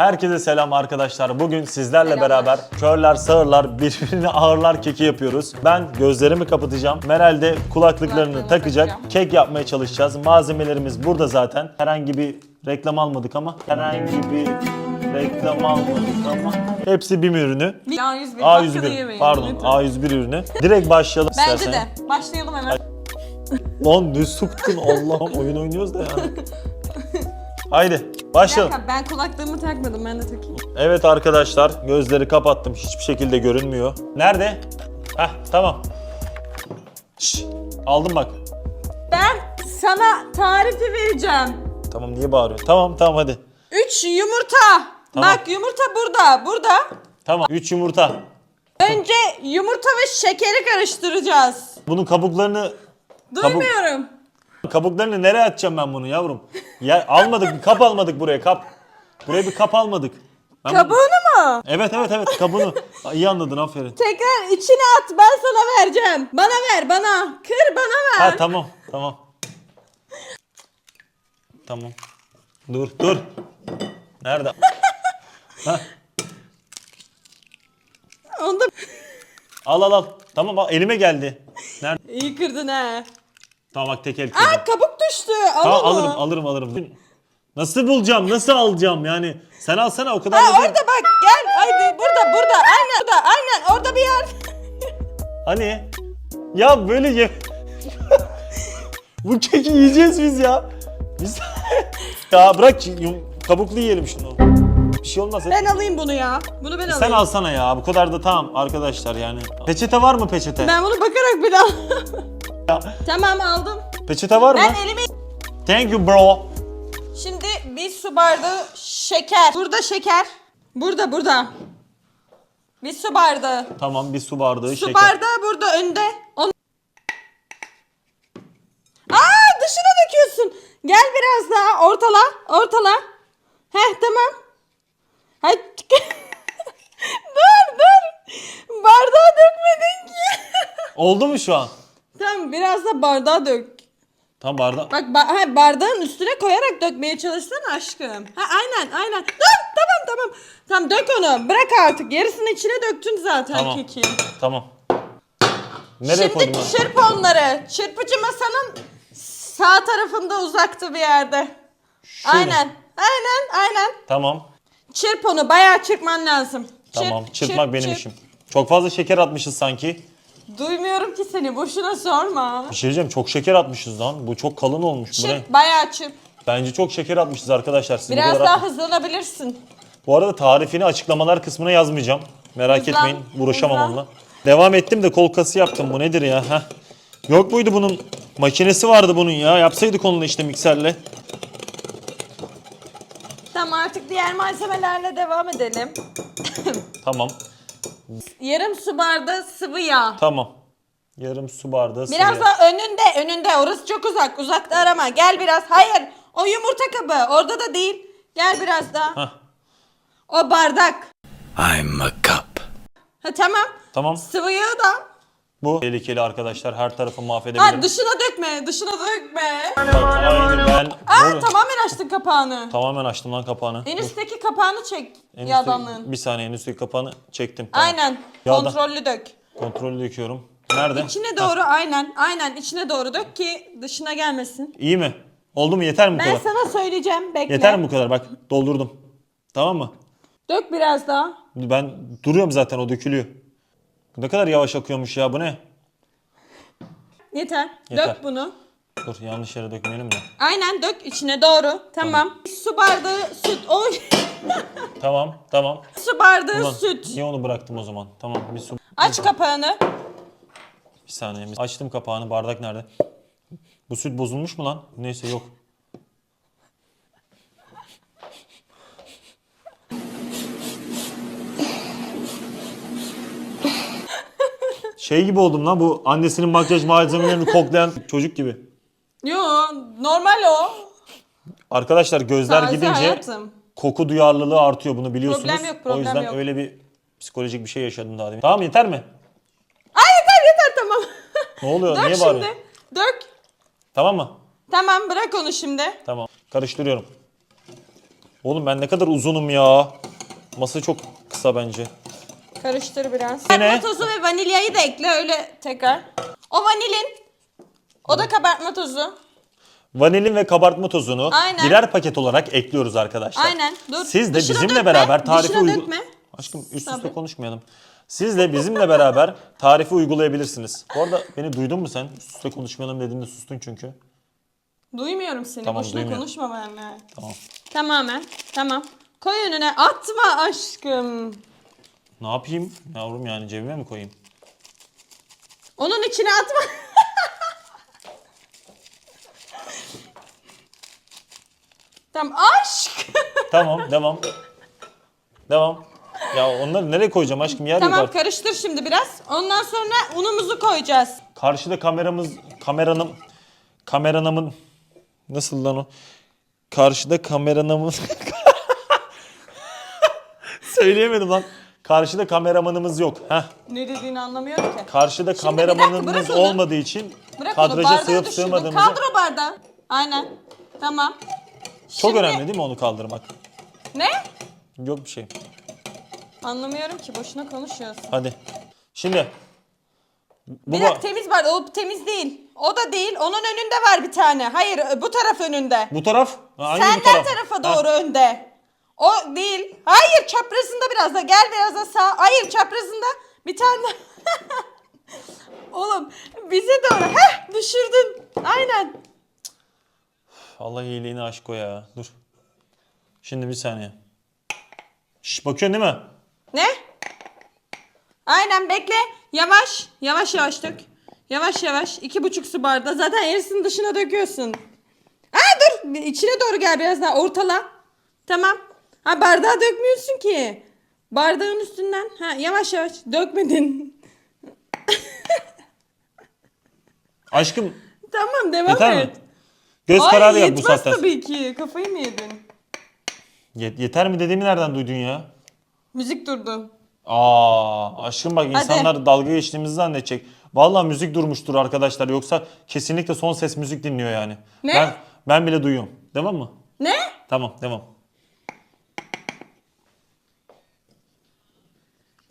Herkese selam arkadaşlar. Bugün sizlerle Selamlar. beraber körler, sağırlar, birbirini ağırlar keki yapıyoruz. Ben gözlerimi kapatacağım. Meral de kulaklıklarını takacak. takacağım. Kek yapmaya çalışacağız. Malzemelerimiz burada zaten. Herhangi bir reklam almadık ama. Herhangi bir reklam almadık ama. Hepsi BİM ürünü. A101. hakkını A101 yemeyin pardon lütfen. A101 ürünü. Direkt başlayalım Bence istersen. de. Başlayalım hemen. Lan ne soktun Allah'ım oyun oynuyoruz da yani. Haydi başlayalım. dakika, ben kulaklığımı takmadım ben de takayım. Evet arkadaşlar gözleri kapattım hiçbir şekilde görünmüyor. Nerede? Heh tamam. Şş, aldım bak. Ben sana tarifi vereceğim. Tamam niye bağırıyorsun? Tamam tamam hadi. 3 yumurta. Tamam. Bak yumurta burada, burada. Tamam 3 yumurta. Önce yumurta ve şekeri karıştıracağız. Bunun kabuklarını Duymuyorum. Kabuklarını nereye atacağım ben bunu yavrum? Ya almadık bir kap almadık buraya kap. Buraya bir kap almadık. Ben Kabuğunu mu? Evet evet evet kabını. İyi anladın aferin. Tekrar içine at ben sana vereceğim. Bana ver bana. Kır bana ver. Ha tamam tamam. Tamam. Dur dur. Nerede? ha, Onu da al al al. Tamam al, elime geldi. Nerede? iyi kırdın ha. Tamam bak tek el kırdım. Aa kabuk düştü. Al Tamam onu. alırım alırım alırım. Nasıl bulacağım? Nasıl alacağım yani? Sen alsana o kadar Ha da değil. orada bak gel. Haydi burada burada. Aynen burada. Aynen orada bir yer. Hani? Ya böyle ye... Bu keki yiyeceğiz biz ya. Biz... ya bırak yum- kabuklu yiyelim şunu. Bir şey olmaz. Ben alayım bunu ya. Bunu ben Sen alayım. alsana ya. Bu kadar da tamam arkadaşlar yani. Peçete var mı peçete? Ben bunu bakarak bile al. Tamam aldım. Peçete var mı? Ben elimi... Thank you bro. Şimdi bir su bardağı şeker. Burada şeker. Burada burada. Bir su bardağı. Tamam bir su bardağı Su şeker. bardağı burada önde. Onu... Aa dışına döküyorsun. Gel biraz daha ortala. Ortala. Heh tamam. Hadi. dur dur. Bardağı dökmedin ki. Oldu mu şu an? Tamam biraz da bardağı dök. Tam bardak. Bak ba- ha, bardağın üstüne koyarak dökmeye çalışsana aşkım. Ha aynen aynen. Dur tamam tamam. Tamam dök onu. Bırak artık. Yarısını içine döktün zaten Tamam. keki. Tamam. Nereye Şimdi koydum ben? çırp onları. Çırpıcı masanın sağ tarafında uzakta bir yerde. Şöyle. Aynen. Aynen aynen. Tamam. Çırp onu. Bayağı çırpman lazım. Çırp, Tamam. Çırpmak çırp, benim çırp. işim. Çok fazla şeker atmışız sanki. Duymuyorum ki seni. Boşuna sorma. Bir şey diyeceğim çok şeker atmışız lan. Bu çok kalın olmuş. Bu ne? Çırp. Bayağı çırp. Bence çok şeker atmışız arkadaşlar. Siz bu Biraz kadar daha atmayın. hızlanabilirsin. Bu arada tarifini açıklamalar kısmına yazmayacağım. Merak Hızlan, etmeyin. Uğraşamam hızlan. onunla. Devam ettim de kol kası yaptım. Bu nedir ya? Heh. Yok muydu bunun? Makinesi vardı bunun ya. Yapsaydık onunla işte mikserle. Tamam artık diğer malzemelerle devam edelim. Tamam. Yarım su bardağı sıvı yağ. Tamam. Yarım su bardağı sıvı Biraz yağ. daha önünde, önünde. Orası çok uzak. Uzakta arama. Gel biraz. Hayır. O yumurta kabı. Orada da değil. Gel biraz daha. Hah. O bardak. I'm a cup. Ha tamam. Tamam. Sıvı yağı da. Bu tehlikeli arkadaşlar. Her tarafı mahvedebilir. Ha dışına dökme. Dışına dökme. Bak. Aa tamamen açtın kapağını. Tamamen açtım lan kapağını. En üstteki kapağını çek En üstteki- yağdanlığın. Bir saniye en üstteki kapağını çektim. Tamam. Aynen. Yağdan. Kontrollü dök. Kontrollü döküyorum. Nerede? İçine doğru aynen. Aynen içine doğru dök ki dışına gelmesin. İyi mi? Oldu mu? Yeter mi bu Ben kadar? sana söyleyeceğim. Bekle. Yeter mi bu kadar? Bak doldurdum. Tamam mı? Dök biraz daha. Ben duruyorum zaten o dökülüyor. Ne kadar yavaş akıyormuş ya bu ne? Yeter. Yeter. Dök bunu. Dur yanlış yere dökmeyelim de. Aynen dök içine doğru. Tamam. Su bardağı süt. Oy. Tamam tamam. Su bardağı Ulan, süt. niye onu bıraktım o zaman? Tamam bir su. Aç kapağını. Bir saniye. Açtım kapağını. Bardak nerede? Bu süt bozulmuş mu lan? Neyse yok. Şey gibi oldum lan bu annesinin makyaj malzemelerini koklayan çocuk gibi. Yo normal o. Arkadaşlar gözler Taze gidince hayatım. koku duyarlılığı artıyor bunu biliyorsunuz. Problem yok, problem o yüzden yok. öyle bir psikolojik bir şey yaşadım daha demin. Tamam yeter mi? Ay yeter yeter tamam. Ne oluyor? Dök Niye şimdi. bağırıyorsun? Dök. Tamam mı? Tamam bırak onu şimdi. Tamam. Karıştırıyorum. Oğlum ben ne kadar uzunum ya. Masa çok kısa bence. Karıştır biraz. Yine- Kabartma tozu ve vanilyayı da ekle öyle tekrar. O vanilin. O da kabartma tozu. Vanilin ve kabartma tozunu Aynen. birer paket olarak ekliyoruz arkadaşlar. Aynen, dur. Siz de Dışına bizimle dökme, beraber tarifi dışına dökme. Aşkım üst üste Tabii. konuşmayalım. Siz de bizimle beraber tarifi uygulayabilirsiniz. Bu arada beni duydun mu sen? Üst üste konuşmayalım dediğimde sustun çünkü. Duymuyorum seni. Tamam, Boşuna duymuyorum. konuşma benimle. Tamam. Tamamen. Tamam. Koy önüne. Atma aşkım. Ne yapayım yavrum yani cebime mi koyayım? Onun içine atma. tamam aşk. Tamam devam. Devam. Ya onları nereye koyacağım aşkım? Yer yok tamam artık. karıştır şimdi biraz. Ondan sonra unumuzu koyacağız. Karşıda kameramız, kameranım, kameranımın nasıl lan o? Karşıda kameranımın söyleyemedim lan. Karşıda kameramanımız yok. Heh. Ne dediğini anlamıyorum ki. Karşıda bir dakika, kameramanımız bırak onu. olmadığı için Bırak onu kadraja bardağı sığıp düşürdün. sığmadığımızı Kadro bardağı. Aynen. Tamam. Çok Şimdi- önemli değil mi onu kaldırmak? Ne? Yok bir şey. Anlamıyorum ki boşuna konuşuyorsun. Hadi. Şimdi bu Bir ba- dakika temiz bardak. O temiz değil. O da değil. Onun önünde var bir tane. Hayır bu taraf önünde. bu taraf Ha, hangi bu Senden taraf? tarafa Ha, doğru önde. O değil. Hayır çaprazında biraz da. Gel biraz da sağ. Hayır çaprazında bir tane. Oğlum bize doğru. Heh düşürdün. Aynen. Allah iyiliğini aşk o ya. Dur. Şimdi bir saniye. Şş, bakıyorsun değil mi? Ne? Aynen bekle. Yavaş. Yavaş yavaş dök. Yavaş yavaş. İki buçuk su bardağı. Zaten yarısını dışına döküyorsun. Aa dur. İçine doğru gel biraz daha. Ortala. Tamam. Ha bardağı dökmüyorsun ki. Bardağın üstünden. Ha yavaş yavaş. Dökmedin. Aşkım tamam devam yeter et. mi? Göz Ay kararı yap bu yetmez saatten. tabii ki. Kafayı mı yedin? Yet- yeter mi dediğimi nereden duydun ya? Müzik durdu. Aa, aşkım bak insanlar dalga geçtiğimizi zannedecek. Vallahi müzik durmuştur arkadaşlar. Yoksa kesinlikle son ses müzik dinliyor yani. Ne? Ben, ben bile duyuyorum. Devam mı? Ne? Tamam devam.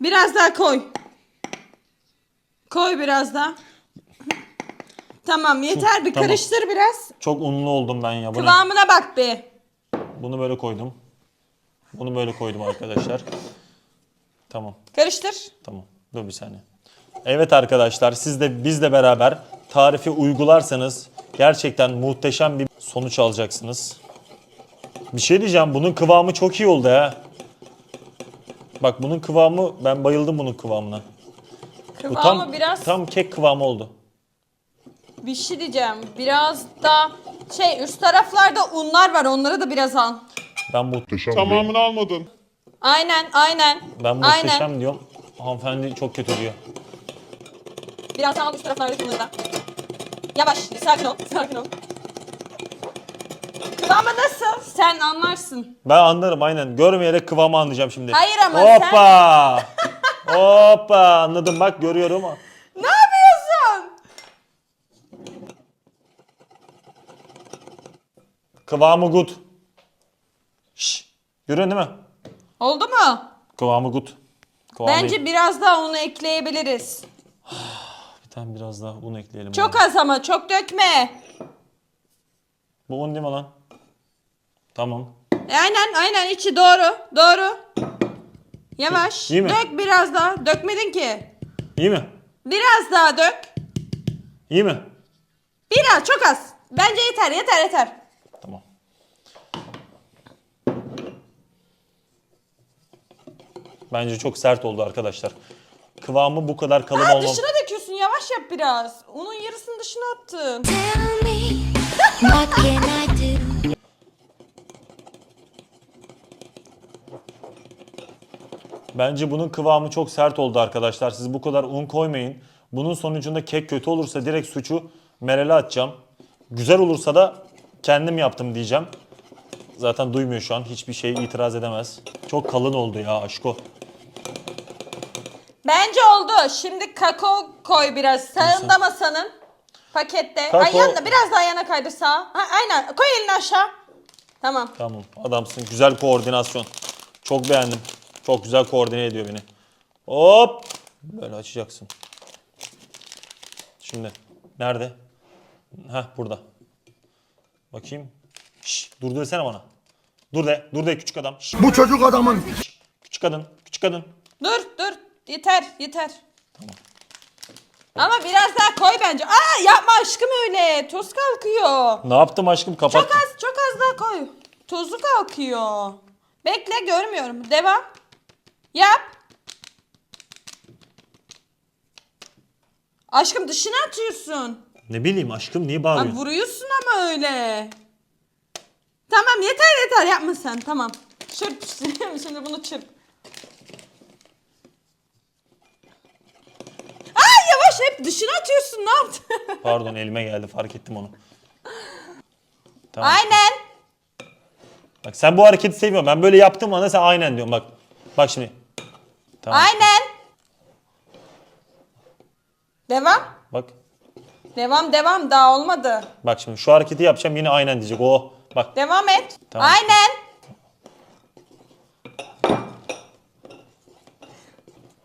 Biraz daha koy. Koy biraz daha. Tamam yeter bir Tamam. karıştır biraz. Çok unlu oldum ben ya. Bu ne? Kıvamına bak bir. Bunu böyle koydum. Bunu böyle koydum arkadaşlar. Tamam. Karıştır. Tamam. Dur bir saniye. Evet arkadaşlar siz de bizle beraber tarifi uygularsanız gerçekten muhteşem bir sonuç alacaksınız. Bir şey diyeceğim bunun kıvamı çok iyi oldu ha. Bak bunun kıvamı ben bayıldım bunun kıvamına. Bu Kıvamı biraz tam kek kıvamı oldu. Bir şey diyeceğim. Biraz da şey üst taraflarda unlar var onları da biraz al. Ben bu Tamamını almadın. Aynen aynen. ben muhteşem Aynen. diyorum. Hanımefendi çok kötü diyor. Biraz daha al üst taraflarda unları da. Yavaş sakin ol sakin ol. Kıvamı nasıl? Sen anlarsın. Ben anlarım aynen. Görmeyerek kıvamı anlayacağım şimdi. Hayır ama Hoppa! Hoppa! Anladım bak görüyorum. Ne yapıyorsun? Kıvamı good. Şş, görüyorsun değil mi? Oldu mu? Kıvamı good. Kıvamı Bence biraz daha unu ekleyebiliriz. bir tane biraz daha un ekleyelim. Çok buna. az ama çok dökme. Bu un değil mi lan? Tamam. E, aynen aynen içi doğru doğru. Yavaş. İyi mi? Dök biraz daha. Dökmedin ki. İyi mi? Biraz daha dök. İyi mi? Biraz çok az. Bence yeter yeter yeter. Tamam. Bence çok sert oldu arkadaşlar. Kıvamı bu kadar kalın Aa, olmam. dışına döküyorsun yavaş yap biraz. Unun yarısını dışına attın. Tell me, what can I do? Bence bunun kıvamı çok sert oldu arkadaşlar. Siz bu kadar un koymayın. Bunun sonucunda kek kötü olursa direkt suçu Meral'e atacağım. Güzel olursa da kendim yaptım diyeceğim. Zaten duymuyor şu an. Hiçbir şey itiraz edemez. Çok kalın oldu ya aşko. Oldu. Şimdi kakao koy biraz. Sağında masanın. Pakette. Ay Kakao- yanına biraz daha yana kaydır sağa. Ha, aynen. Koy elini aşağı. Tamam. Tamam adamsın. Güzel koordinasyon. Çok beğendim. Çok güzel koordine ediyor beni. Hop. Böyle açacaksın. Şimdi nerede? Heh burada. Bakayım. Şş, dur desene bana. Dur de. Dur de küçük adam. Şş, Bu çocuk adamın küçük kadın. Küçük kadın. Dur dur. Yeter yeter. Ama biraz daha koy bence. Aa yapma aşkım öyle. Toz kalkıyor. Ne yaptım aşkım? Kapat. Çok az çok az daha koy. Tozu kalkıyor. Bekle görmüyorum. Devam. Yap. Aşkım dışına atıyorsun. Ne bileyim aşkım niye Abi bağırıyorsun? vuruyorsun ama öyle. Tamam yeter yeter yapma sen tamam. Çırp şimdi bunu çırp. Aa yavaş hep dışına atıyorsun ne yaptın? Pardon elime geldi fark ettim onu. Tamam. Aynen. Bak sen bu hareketi seviyorsun. Ben böyle yaptığım anda sen aynen diyorsun bak. Bak şimdi. Tamam. Aynen. Devam. Bak. Devam devam daha olmadı. Bak şimdi şu hareketi yapacağım yine aynen diyecek. Oh. Bak. Devam et. Tamam. Aynen.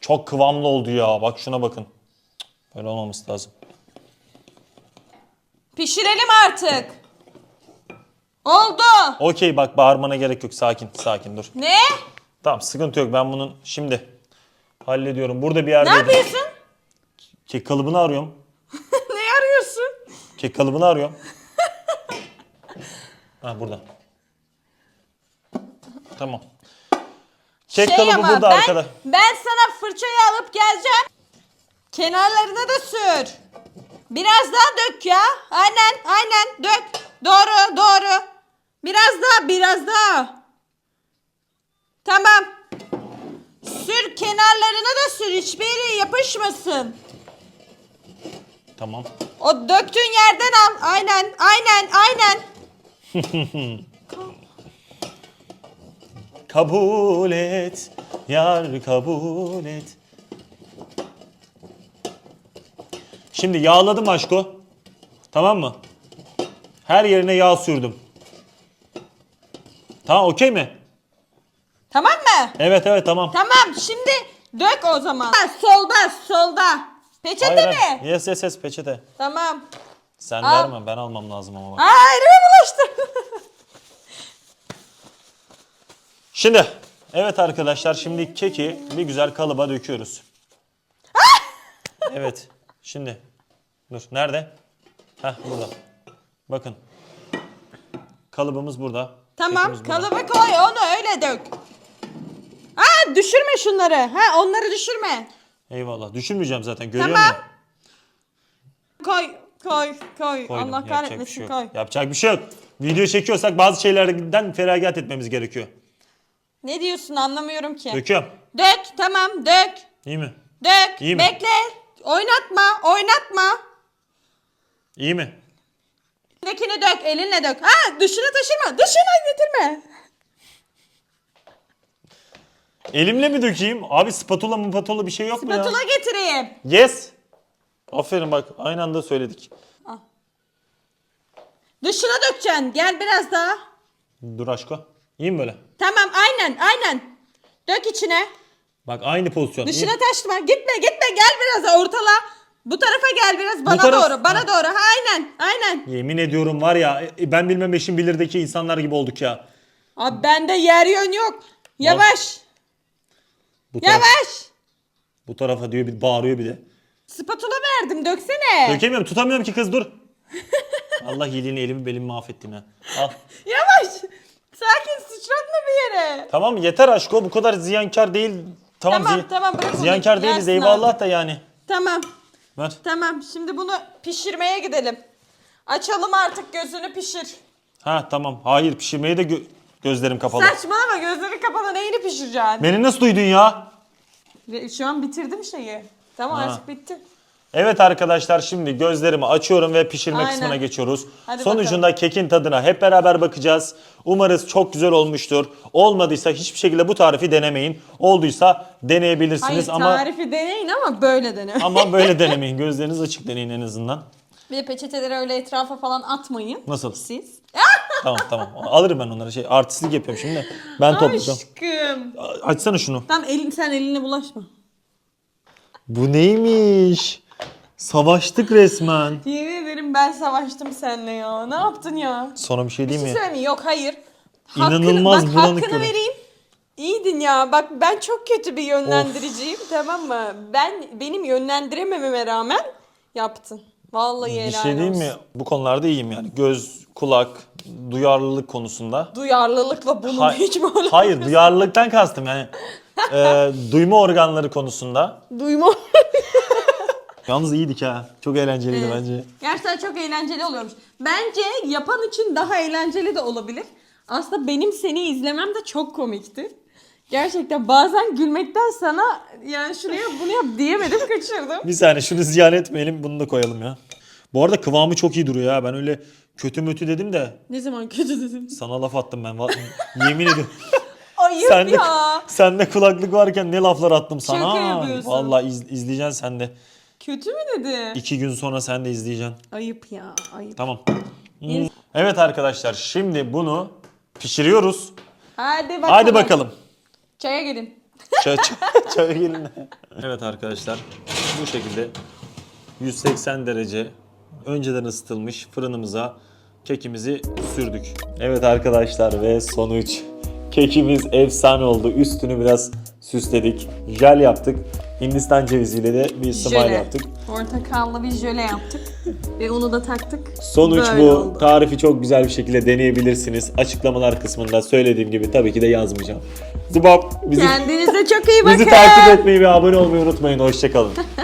Çok kıvamlı oldu ya. Bak şuna bakın. Cık, Böyle olmaması lazım. Pişirelim artık. Oldu. Okey bak bağırmana gerek yok. Sakin sakin dur. Ne? Tamam sıkıntı yok. Ben bunun şimdi hallediyorum. Burada bir Ne yerde yapıyorsun? kek kalıbını arıyorum. ne arıyorsun? Kek kalıbını arıyorum. ha burada. Tamam. Kek şey kalıbı burada ben, arkada. ben sana fırçayı alıp geleceğim. Kenarlarına da sür. Biraz daha dök ya. Aynen aynen dök. Doğru doğru. Biraz daha biraz daha. Tamam. Sür kenarlarına da sür. Hiçbir yere yapışmasın. Tamam. O döktüğün yerden al. Aynen aynen aynen. Kabul et, yar kabul et. Şimdi yağladım aşko. Tamam mı? Her yerine yağ sürdüm. Tamam okey mi? Tamam mı? Evet evet tamam. Tamam şimdi dök o zaman. Ha, solda solda. Peçete Hayır, mi? hayır. Yes yes yes peçete. Tamam. Sen Al. verme ben almam lazım ama bak. Aa elime bulaştı. Şimdi evet arkadaşlar şimdi keki bir güzel kalıba döküyoruz. evet şimdi dur nerede? Heh burada. Bakın kalıbımız burada. tamam kekimiz burada. kalıbı koy onu öyle dök. Aa düşürme şunları. Ha onları düşürme. Eyvallah düşürmeyeceğim zaten görüyor Tamam. musun? Koy koy koy. Koydum, Allah yapacak bir kahretmesin şey yok. koy. Yapacak bir şey yok. Video çekiyorsak bazı şeylerden feragat etmemiz gerekiyor. Ne diyorsun anlamıyorum ki. Döküyorum. Dök tamam dök. İyi mi? Dök. İyi mi? Bekle. Oynatma oynatma. İyi mi? Dökünü dök elinle dök. Ha dışına taşırma. Dışına getirme. Elimle mi dökeyim? Abi spatula mı patula bir şey yok mu ya? Spatula getireyim. Yes. Aferin bak aynı anda söyledik. Dışına dökeceksin. Gel biraz daha. Dur aşko. İyi mi böyle? Tamam aynen aynen. Dök içine. Bak aynı pozisyon. Dışına taşma. Gitme gitme gel biraz ortala. Bu tarafa gel biraz bana taraf- doğru. Bana doğru. Ha, aynen aynen. Yemin ediyorum var ya e, ben bilmem eşim bilirdeki insanlar gibi olduk ya. Abi bende yer yön yok. Yavaş. Bu, taraf- Yavaş. bu tarafa diyor bir bağırıyor bir de. Spatula verdim döksene. Dökemiyorum tutamıyorum ki kız dur. Allah iyiliğini elimi belimi mahvettin ha. Al. Yavaş. Sakin sıçratma bir yere. Tamam yeter aşko bu kadar ziyankar değil. Tamam, Tamam, zi- tamam, bırak onu. Ziyankar değiliz Yersin eyvallah da yani. Tamam. Ver. Tamam şimdi bunu pişirmeye gidelim. Açalım artık gözünü pişir. Ha tamam. Hayır pişirmeye de gö- gözlerim kapalı. Saçmalama gözleri kapalı neyini pişireceksin? Beni nasıl duydun ya? Şu an bitirdim şeyi. Tamam Ha. artık bitti. Evet arkadaşlar şimdi gözlerimi açıyorum ve pişirme Aynen. kısmına geçiyoruz. Hadi Sonucunda kekin tadına hep beraber bakacağız. Umarız çok güzel olmuştur. Olmadıysa hiçbir şekilde bu tarifi denemeyin. Olduysa deneyebilirsiniz Hayır ama tarifi deneyin ama böyle deneyin. ama böyle denemeyin. Gözleriniz açık deneyin en azından. Bir de peçeteleri öyle etrafa falan atmayın. Nasıl? Siz. tamam tamam. Alırım ben onları. Şey artistlik yapıyorum şimdi. Ben toplayacağım. Aşkım. Açsana şunu. Tamam elin, sen eline bulaşma. Bu neymiş? Savaştık resmen. Yemin ederim ben savaştım seninle ya. Ne yaptın ya? Sonra bir şey Bir diyeyim şey mi? söyleyeyim mi? Yok hayır. İnanılmaz bak, bulanık hakkını vereyim. İyiydin ya. Bak ben çok kötü bir yönlendiriciyim tamam mı? Ben benim yönlendiremememe rağmen yaptın. Vallahi Bir helal şey diyeyim mi? olsun. Bu konularda iyiyim yani. Göz, kulak, duyarlılık konusunda. Duyarlılıkla bunun Ha- hiç mi öyle? Hayır, duyarlılıktan kastım yani. e, duyma organları konusunda. Duyma. Yalnız iyiydik ha. Çok eğlenceliydi bence. Gerçekten çok eğlenceli oluyormuş. Bence yapan için daha eğlenceli de olabilir. Aslında benim seni izlemem de çok komikti. Gerçekten bazen gülmekten sana yani şuraya bunu yap diyemedim kaçırdım. Bir saniye şunu ziyan etmeyelim bunu da koyalım ya. Bu arada kıvamı çok iyi duruyor ya. Ben öyle kötü mötü dedim de Ne zaman kötü dedim. sana laf attım ben. Va- Yemin ediyorum. Ayıp Sende, ya. sende kulaklık varken ne laflar attım sana. Şaka yapıyorsun. Vallahi iz- izleyeceksin sen de. Kötü mü dedi? İki gün sonra sen de izleyeceksin. Ayıp ya ayıp. Tamam. Hmm. Evet arkadaşlar şimdi bunu pişiriyoruz. Hadi bakalım. Hadi bakalım. Çaya gelin. Çay, çay, çay gelin. Evet arkadaşlar bu şekilde 180 derece önceden ısıtılmış fırınımıza kekimizi sürdük. Evet arkadaşlar ve sonuç. Kekimiz efsane oldu. Üstünü biraz süsledik. Jel yaptık. Hindistan ceviziyle de bir smile Jöle. yaptık. Portakallı bir jöle yaptık. Ve onu da taktık. Sonuç Böyle bu. oldu. Tarifi çok güzel bir şekilde deneyebilirsiniz. Açıklamalar kısmında söylediğim gibi tabii ki de yazmayacağım. Zıbap bizi, Kendinize çok iyi bakın. bizi takip etmeyi ve abone olmayı unutmayın. Hoşçakalın.